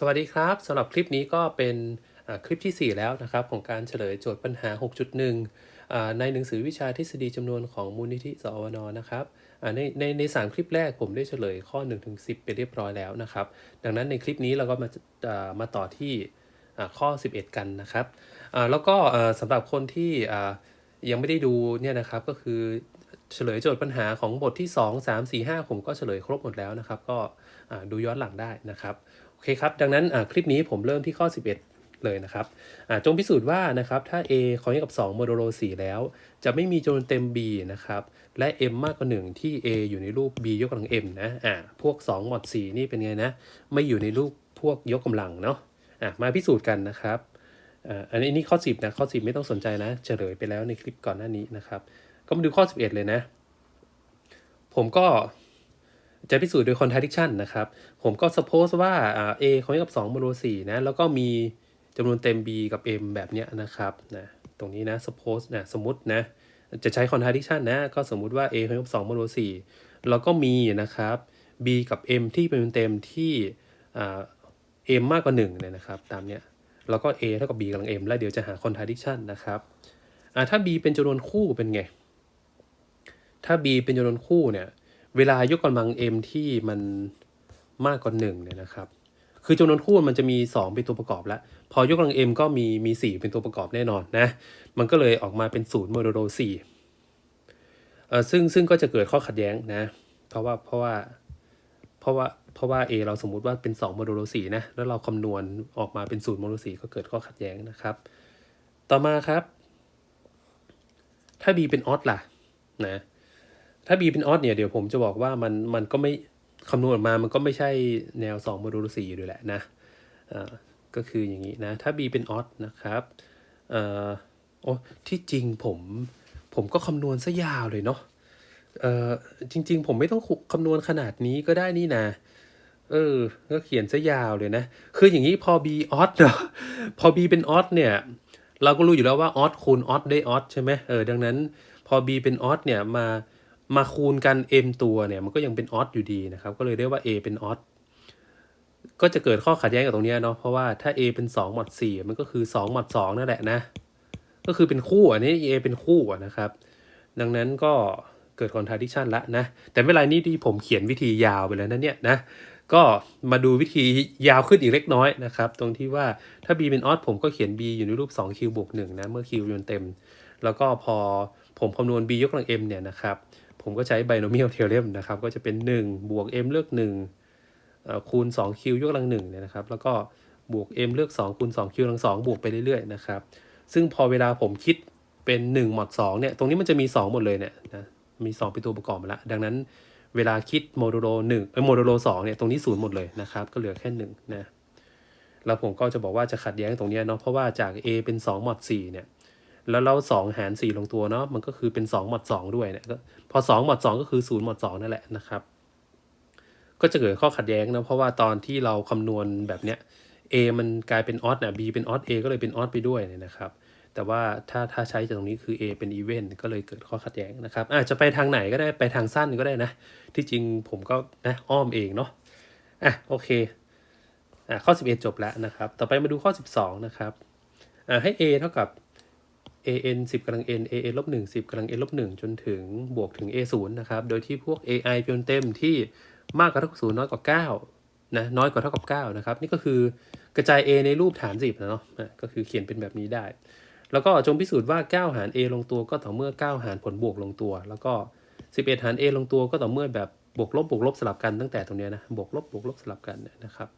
สวัสดีครับสำหรับคลิปนี้ก็เป็นคลิปที่ 4 แล้วนะครับ ของการเฉลยโจทย์ปัญหา 6.1อ่าในหนังสือวิชาทฤษฎีจำนวนของมูลนิธิสอวนนะครับในในในสามคลิปแรกผมได้เฉลยข้อ 1-10ถึง10ไปเรียบร้อยแล้วนะครับ ดังนั้นในคลิปนี้เราก็มาามาต่อที่อ่าข้อ 11 กันนะครับแล้วก็อ่าสำหรับคนที่ยังไม่ได้ดูเนี่ยนะครับก็คือเฉลยโจทย์ปัญหาของบทที่ 2 3 4 5 ผมก็เฉลยครบหมดแล้วนะครับ ก็ดูย้อนหลังได้นะครับ เคครับ ดังนั้นคลิปนี้ผมเริ่มที่ข้อ 11 เลยนะครับจงพิสูจน์ว่านะครับถ้า a ของกับ 2 โมโดโล4แล้ว จะไม่มีจำนวนเต็ม b นะครับ และ m มากกว่า 1 ที่ a อยู่ในรูป b ยกกำลัง m นะอ่าพวก 2 หมด 4 นี่เป็นไงนะ ไม่อยู่ในรูปพวกยกกำลังเนาะอะมาพิสูจน์กันนะครับอ่าอันนี้ข้อ 10 นะ ข้อ 10 ไม่ต้องสนใจนะ เฉลยไปแล้วในคลิปก่อนหน้านี้นะครับ ก็มาดูข้อ 11 เลยนะ ผมก็ จะพิสูจน์โดย contradiction นะครับ ผมก็ suppose ว่าอ่า a ของกับ2โมโล4นะ แล้วก็มีจำนวนเต็ม b กับ m แบบเนี้ยนะครับนะตรงนี้นะ suppose นะสมมตินะ จะใช้ contradiction นะ ก็สมมุติว่า a ของกับ2โมโล4แล้วก็มีนะครับ b กับ m ที่เป็นเต็มที่อ่า m มากกว่า1เนี่ยนะครับ ตามเนี้ย แล้วก็ a เท่ากับ b กำลัง m แล้วเดี๋ยวจะหา contradiction นะครับอ่าถ้า b เป็นจำนวนคู่เป็นไง ถ้า b เป็นจำนวนคู่เนี่ย เวลายกกำลัง m ที่มันมากกว่า1เนี่ยนะครับ คือจำนวนคู่มันจะมี 2 เป็นตัวประกอบแล้ว พอยกกำลัง m ก็มีมี 4 เป็นตัวประกอบแน่นอนนะ มันก็เลยออกมาเป็น0โมโดโล4เอ่อซึ่งซึ่งก็จะเกิดข้อขัดแย้งนะ เพราะว่าเพราะว่าเพราะว่าเพราะว่า a เราสมมุติว่าเป็น2โมโดโล4นะ แล้วเราคำนวณออกมาเป็น0โมโดโล4ก็เกิดข้อขัดแย้งนะครับ ต่อมาครับ ถ้า b เป็นออดล่ะนะ ถ้า b เป็นออดเนี่ย เดี๋ยวผมจะบอกว่ามันมันก็ไม่คำนวณออกมา มันก็ไม่ใช่แนว2โมดูล4ด้วยแหละนะอ่าก็คืออย่างนี้นะ ถ้า b เป็นออดนะครับเอ่อโอ้ที่จริงผมผมก็คำนวณซะยาวเลยเนาะเอ่อจริง ๆ ผมไม่ต้องคำนวณขนาดนี้ก็ได้นี่นะเออ ก็เขียนซะยาวเลยนะ คืออย่างนี้พอ b ออดเนาะพอ b เป็นออดเนี่ย เราก็รู้อยู่แล้วว่าออดคูณออดได้ออดใช่ไหมเออ ดังนั้นพอ b เป็นออดเนี่ยมา มาคูณกัน m ตัวเนี่ยมันก็ยังเป็นออดอยู่ดีนะครับ ก็เลยเรียกว่า a เป็นออดก็จะเกิดข้อขัดแย้งกับตรงนี้เนาะเพราะว่าถ้า a เป็น2หมด4มันก็คือ2หมด2นั่นแหละนะ ก็คือเป็นคู่อันนี้ a เป็นคู่นะครับ ดังนั้นก็เกิด contradiction ละนะ แต่เป็นไรนี่ที่ผมเขียนวิธียาวไปแล้วนะเนี่ยนะก็มาดูวิธียาวขึ้นอีกเล็กน้อยนะครับ ตรงที่ว่าถ้า b เป็นออดผมก็เขียน b อยู่ในรูป 2 q บวก1นะเมื่อ q ยนเต็ม แล้วก็พอผมคำนวณ b ยกกำลัง m เนี่ยนะครับ ผมก็ใช้ binomial theorem นะครับ ก็จะเป็น 1 บวก m เลือก1เอ่อคูณ 2q ยกกำลัง1เนี่ยนะครับ แล้วก็บวก m เลือก 2 คูณ 2q กำลัง 2 บวกไปเรื่อยๆนะครับ ซึ่งพอเวลาผมคิดเป็น1หมด2เนี่ย ตรงนี้มันจะมี 2 หมดเลยเนี่ยนะ มี 2 เป็นตัวประกอบมาแล้วดังนั้นเวลาคิดโมดูโล1เอ้ยโมดูโล2เนี่ย ตรงนี้ศูนย์หมดเลยนะครับ ก็เหลือแค่1นะ แล้วผมก็จะบอกว่าจะขัดแย้งตรงนี้เนาะ เพราะว่าจาก a เป็น2หมด4เนี่ย แล้วเราสองหารสี่ลงตัวเนาะมันก็คือเป็น2หมด2ด้วยเนี่ยก็พอ2หมด2ก็คือ0หมด2นั่นแหละนะครับ ก็จะเกิดข้อขัดแย้งนะเพราะว่าตอนที่เราคำนวณแบบเนี้ย a มันกลายเป็นออดนะ b เป็นออด a ก็เลยเป็นออดไปด้วยเนี่ยนะครับ แต่ว่าถ้าถ้าใช้จากตรงนี้คือ a เป็นอีเวนต์ก็เลยเกิดข้อขัดแย้งนะครับอาจจะไปทางไหนก็ได้ไปทางสั้นก็ได้นะ ที่จริงผมก็นะอ้อมเองเนาะอะโอเคอะข้อ 11 จบแล้วนะครับ ต่อไปมาดูข้อ 12 นะครับอะให้ a เท่ากับ an 10กำลัง n an ลบ1 10กำลัง n ลบ1จนถึงบวกถึง a 0นะครับ โดยที่พวก ai เป็นเต็มที่มากกว่าเท่ากับ0น้อยกว่า9นะน้อยกว่าเท่ากับ9นะครับ นี่ก็คือกระจาย a ในรูปฐาน 10นะเนาะก็คือเขียนเป็นแบบนี้ได้ แล้วก็จงพิสูจน์ว่า 9 หาร a ลงตัวก็ต่อเมื่อ 9 หารผลบวกลงตัว แล้วก็ 11 หาร a ลงตัวก็ต่อเมื่อแบบบวกลบบวกลบสลับกันตั้งแต่ตรงเนี้ยนะบวกลบบวกลบสลับกันเนี่ยนะครับ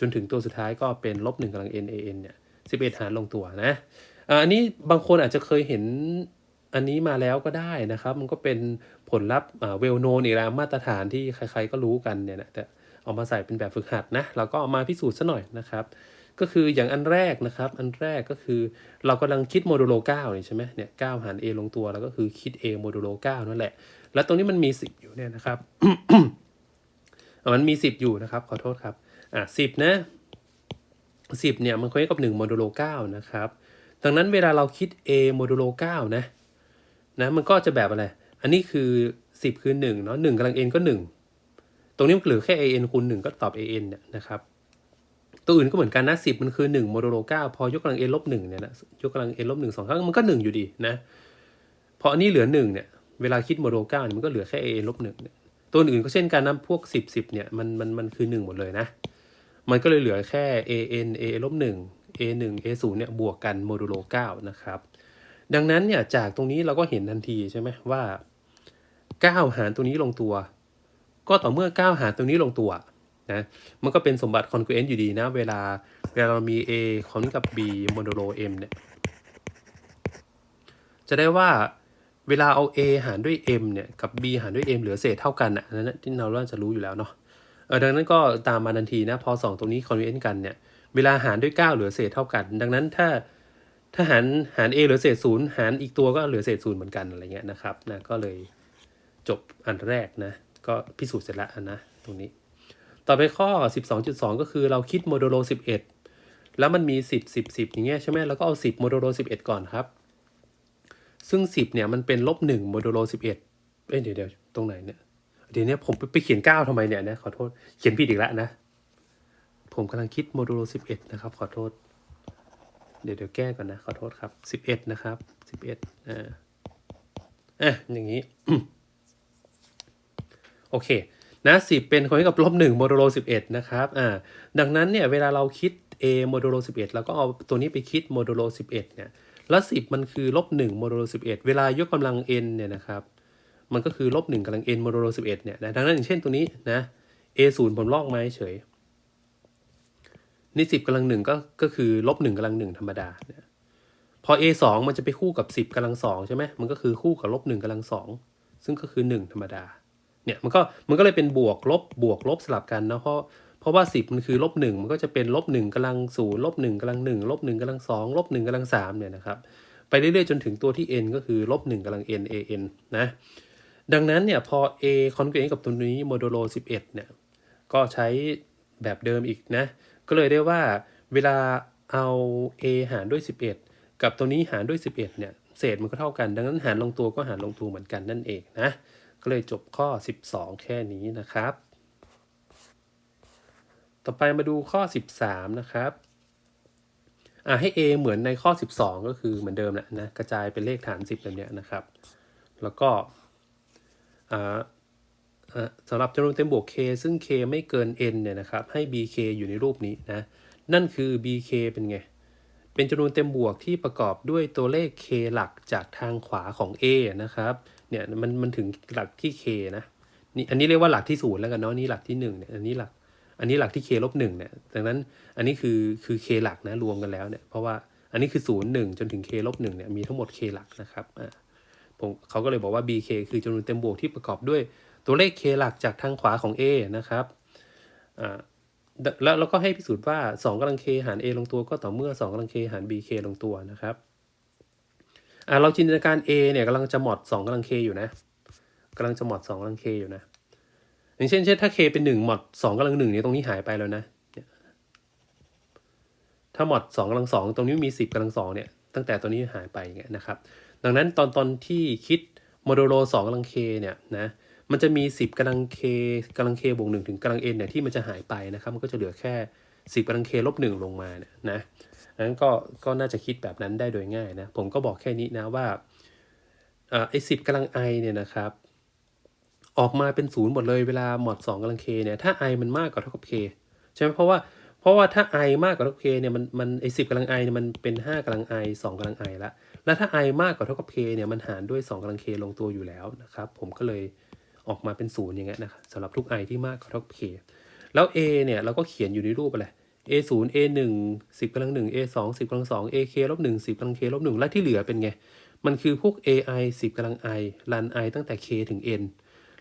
จนถึงตัวสุดท้ายก็เป็นลบ1กำลัง n an เนี่ย11 หารลงตัวนะ อันนี้บางคนอาจจะเคยเห็นอันนี้มาแล้วก็ได้นะครับ มันก็เป็นผลลัพธ์เวลโนนอีกแล้วมาตรฐานที่ใครๆก็รู้กันเนี่ยนะแต่เอามาใส่เป็นแบบฝึกหัดนะเราก็เอามาพิสูจน์ซะหน่อยนะครับ ก็คืออย่างอันแรกนะครับ อันแรกก็คือเรากำลังคิดโมดูโล9นี่ใช่ไหมเนี่ย9หาร a ลงตัวแล้วก็คือคิด a โมดูโล9นั่นแหละ แล้วตรงนี้มันมี10อยู่เนี่ยนะครับมันมี 10 อยู่นะครับ ขอโทษครับอะ10นะ10เนี่ยมันควรกับ1โมดูโล9นะครับ ดังนั้นเวลาเราคิด a โมดูโล9นะนะมันก็จะแบบอะไร อันนี้คือ 10 คือ1เนาะ1กำลัง n ก็ 1 ตรงนี้มันเหลือแค่ an คูณ1ก็ตอบ an เนี่ยนะครับตัวอื่นก็เหมือนกันนะสิบมันคือหนึ่งโมโดโลเก้าพอยกกำลัง n ลบหนึ่งเนี่ยนะยกกำลัง n ลบหนึ่งสองครั้งมันก็หนึ่งอยู่ดีนะพออันนี้เหลือหนึ่งเนี่ยเวลาคิดโมโดโลเก้าเนี่ยมันก็เหลือแค่ a n ลบหนึ่งเนี่ยตัวอื่นก็เช่นกันนะพวกสิบสิบเนี่ยมันมันมันคือหนึ่งหมดเลยนะมันก็เลยเหลือแค่ an a ลบหนึ่ง a หนึ่ง a ศูนย์เนี่ยบวกกันโมดูโลเก้านะครับ ดังนั้นเนี่ยจากตรงนี้เราก็เห็นทันทีใช่ไหมว่าเก้าหารตัวนี้ลงตัว ก็ต่อเมื่อเก้าหารตัวนี้ลงตัวนะมันก็เป็นสมบัติ congruent อยู่ดีนะ เวลาเวลาเรามี a คอนกับ b โมดูโล m เนี่ยจะได้ว่าเวลาเอา a หารด้วย m เนี่ยกับ b หารด้วย m เหลือเศษเท่ากันอะนั่นที่เราน่าจะรู้อยู่แล้วเนาะดังนั้นก็ตามมาทันทีนะพอสองตรงนี้ congruent กันเนี่ย เวลาหารด้วย 9 เหลือเศษเท่ากัน ดังนั้นถ้าถ้าหารหาร a เหลือเศษศูนย์หารอีกตัวก็เหลือเศษศูนย์เหมือนกันอะไรเงี้ยนะครับนะก็เลยจบอันแรกนะ ก็พิสูจน์เสร็จแล้วนะตรงนี้ ต่อไปข้อ 12.2 ก็คือเราคิดโมดูโล 11 แล้วมันมี 10 10 10 อย่างเงี้ยใช่ไหมเราก็เอา 10โมดูโล 11 ก่อนครับ ซึ่ง 10เนี่ยมันเป็นลบ1โมดูโล 11 เอ้ยเดี๋ยวเดี๋ยวตรงไหนเนี่ยเดี๋ยวนี้ผมไปเขียน 9ทำไมเนี่ยนะขอโทษเขียนผิดอีกแล้วนะ ผมกำลังคิดโมดูล11 นะครับ ขอโทษ เดี๋ยวเดี๋ยวแก้ก่อนนะ ขอโทษครับ 11 นะครับ 11อ่าอะอย่างนี้ โอเค นะ10เป็นคนกับลบ1โมดูล11 นะครับอ่าดังนั้นเนี่ย เวลาเราคิด a โมดูล11 แล้วก็เอาตัวนี้ไปคิดโมดูล11 เนี่ยแล้ว10 มันคือลบ1โมดูล11 เวลายกกำลัง n เนี่ยนะครับ มันก็คือลบ1กำลัง n โมดูล11 เนี่ยนะดังนั้นอย่างเช่นตัวนี้นะ a 0ผมลอกมาเฉย นี่สิบกำลังหนึ่งก็ก็คือลบหนึ่งกำลังหนึ่งธรรมดาเนี่ยพอ a สองมันจะไปคู่กับสิบกำลังสองใช่ไหมมันก็คือคู่กับลบหนึ่งกำลังสองซึ่งก็คือหนึ่งธรรมดาเนี่ยมันก็มันก็เลยเป็นบวกลบบวกลบสลับกันนะเพราะเพราะว่าสิบมันคือลบหนึ่งมันก็จะเป็นลบหนึ่งกำลังศูนย์ลบหนึ่งกำลังหนึ่งลบหนึ่งกำลังสองลบหนึ่งกำลังสามเนี่ยนะครับไปเรื่อยๆจนถึงตัวที่ n ก็คือลบหนึ่งกำลัง n a n นะดังนั้นเนี่ยพอ a คอนเกนกับตัวนี้โมดูโล11เนี่ยก็ใช้แบบเดิมอีกนะ ก็เลยได้ว่าเวลาเอา a หารด้วย 11 กับตัวนี้หารด้วย 11เนี่ยเศษมันก็เท่ากัน ดังนั้นหารลงตัวก็หารลงตัวเหมือนกันนั่นเองนะก็เลยจบข้อ 12 แค่นี้นะครับ ต่อไปมาดูข้อ 13 นะครับอะให้ a เหมือนในข้อ 12 ก็คือเหมือนเดิมแหละนะกระจายเป็นเลขฐาน 10แบบเนี้ยนะครับ แล้วก็อ่า สำหรับจำนวนเต็มบวก k ซึ่ง k ไม่เกิน n เนี่ยนะครับ ให้ bk อยู่ในรูปนี้นะ นั่นคือ bk เป็นไง เป็นจำนวนเต็มบวกที่ประกอบด้วยตัวเลข k หลักจากทางขวาของ a นะครับ เนี่ยมันมันถึงหลักที่ k นะนี่อันนี้เรียกว่าหลักที่ศูนย์แล้วกันเนาะนี่หลักที่หนึ่งเนี่ยอันนี้หลักอันนี้หลักที่ k ลบหนึ่งเนี่ยดังนั้นอันนี้คือคือ k หลักนะรวมกันแล้วเนี่ยเพราะว่าอันนี้คือศูนย์หนึ่งจนถึง k ลบหนึ่งเนี่ยมีทั้งหมด k หลักนะครับอ่าผมเขาก็เลยบอกว่า bk คือจำนวนเต็มบวกที่ประกอบด้วย ตัวเลข k หลักจากทางขวาของ a นะครับแล้วเราก็ให้พิสูจน์ว่า 2กำลัง k หาร a ลงตัวก็ต่อเมื่อ 2กำลัง k หาร bk ลงตัวนะครับเราจินตนาการ a เนี่ยกำลังจะหมด2กำลัง k อยู่นะกำลังจะหมด2กำลัง k อยู่นะอย่างเช่นเช่นถ้า k เป็น1หมด2กำลัง1เนี่ยตรงนี้หายไปแล้วนะถ้าหมด2กำลัง2ตรงนี้มี 10กำลัง2เนี่ยตั้งแต่ตัวนี้หายไปอย่างเงี้ยนะครับ ดังนั้นตอนตอนที่คิดโมดูโล2กำลัง k เนี่ยนะ มันจะมี 10กำลัง k กำลัง k บวก1ถึงกำลัง n เนี่ยที่มันจะหายไปนะครับ มันก็จะเหลือแค่ 10กำลัง k ลบ1ลงมาเนี่ยนะนั้นก็ก็น่าจะคิดแบบนั้นได้โดยง่ายนะ ผมก็บอกแค่นี้นะว่าอ่าไอ้สิบกำลัง i เนี่ยนะครับ ออกมาเป็นศูนย์หมดเลยเวลาหมด2กำลัง k เนี่ยถ้า i มันมากกว่าเท่ากับ k ใช่ไหมเพราะว่าเพราะว่าถ้า i มากกว่าเท่ากับ k เนี่ยมันมันไอ้สิบกำลัง i เนี่ยมันเป็น5กำลัง i 2กำลัง i ละแล้วถ้า i มากกว่าเท่ากับ k เนี่ยมันหารด้วย2กำลัง k ลงตัวอยู่แล้วนะครับ ผมก็เลย ออกมาเป็นศูนย์อย่างเงี้ยนะครับสำหรับทุก i ที่มากกว่าเท่ากับ k แล้ว a เนี่ยเราก็เขียนอยู่ในรูปอะไร a 0 a 1 10กำลัง1 a 2 10กำลัง2 a k ลบ1 10กำลัง k ลบ1และที่เหลือเป็นไง มันคือพวก ai 10กำลัง i รัน i ตั้งแต่ k ถึง n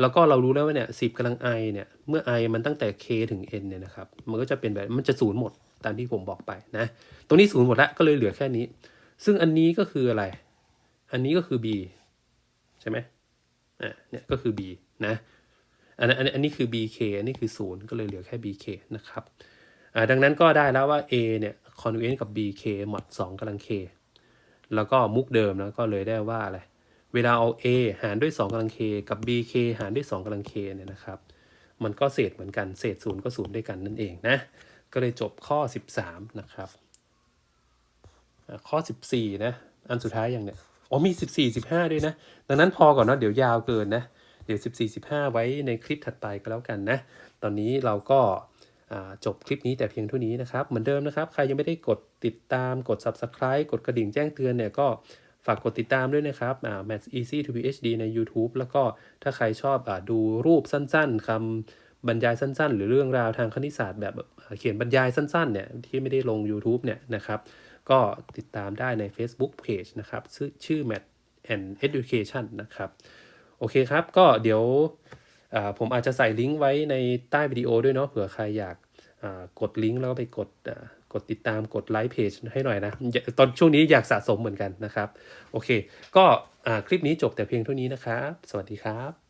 แล้วก็เรารู้แล้วว่าเนี่ย10กำลัง i เนี่ย เมื่อ i มันตั้งแต่ k ถึง n เนี่ยนะครับ มันก็จะเป็นแบบ มันจะศูนย์หมดตามที่ผมบอกไปนะ ตรงนี้ศูนย์หมดล้วก็เลยเหลือแค่นี้ ซึ่งอันนี้ก็คืออะไร อันนี้ก็คือ b ใช่ไหม อ่าเนี่ยก็คือ b นะอันนั้นอันนี้อันนี้คือ bk อันนี้คือศูนย์ก็เลยเหลือแค่ bk นะครับอ่าดังนั้นก็ได้แล้วว่า a เนี่ย congruent กับ bk หมด2กำลัง k แล้วก็มุกเดิมนะก็เลยได้ว่าอะไรเวลาเอา a หารด้วย 2กำลัง k กับ bk หารด้วย 2กำลัง k เนี่ยนะครับ มันก็เศษเหมือนกันเศษศูนย์ก็ศูนย์ด้วยกันนั่นเองนะก็เลยจบข้อ 13 นะครับอะข้อ 14 นะ อันสุดท้ายอย่างเนี้ย อ๋อมี 14 15 ด้วยนะ ดังนั้นพอก่อนเนาะเดี๋ยวยาวเกินนะ เดี๋ยว 14 15 ไว้ในคลิปถัดไปก็แล้วกันนะ ตอนนี้เราก็จบคลิปนี้แต่เพียงเท่านี้นะครับ เหมือนเดิมนะครับ ใครยังไม่ได้กดติดตามกด Subscribe กดกระดิ่งแจ้งเตือนเนี่ยก็ฝากกดติดตามด้วยนะครับ Maths Easy to PhD ใน YouTube แล้วก็ถ้าใครชอบอดูรูปสั้นๆคำบรรยายสั้นๆ หรือเรื่องราวทางคณิตศาสตร์แบบเขียนบรรยายสั้นๆเนี่ยที่ไม่ได้ลง YouTube เนี่ยนะครับ ก็ติดตามได้ใน Facebook Page นะครับชื่อชื่อ Math and Education นะครับ โอเคครับ ก็เดี๋ยวผมอาจจะใส่ลิงก์ไว้ในใต้วิดีโอด้วยเนาะเผื่อใครอยากกดลิงก์แล้วไปกดกดติดตามกดไลค์เพจให้หน่อยนะ ตอนช่วงนี้อยากสะสมเหมือนกันนะครับ โอเค ก็คลิปนี้จบแต่เพียงเท่านี้นะครับ สวัสดีครับ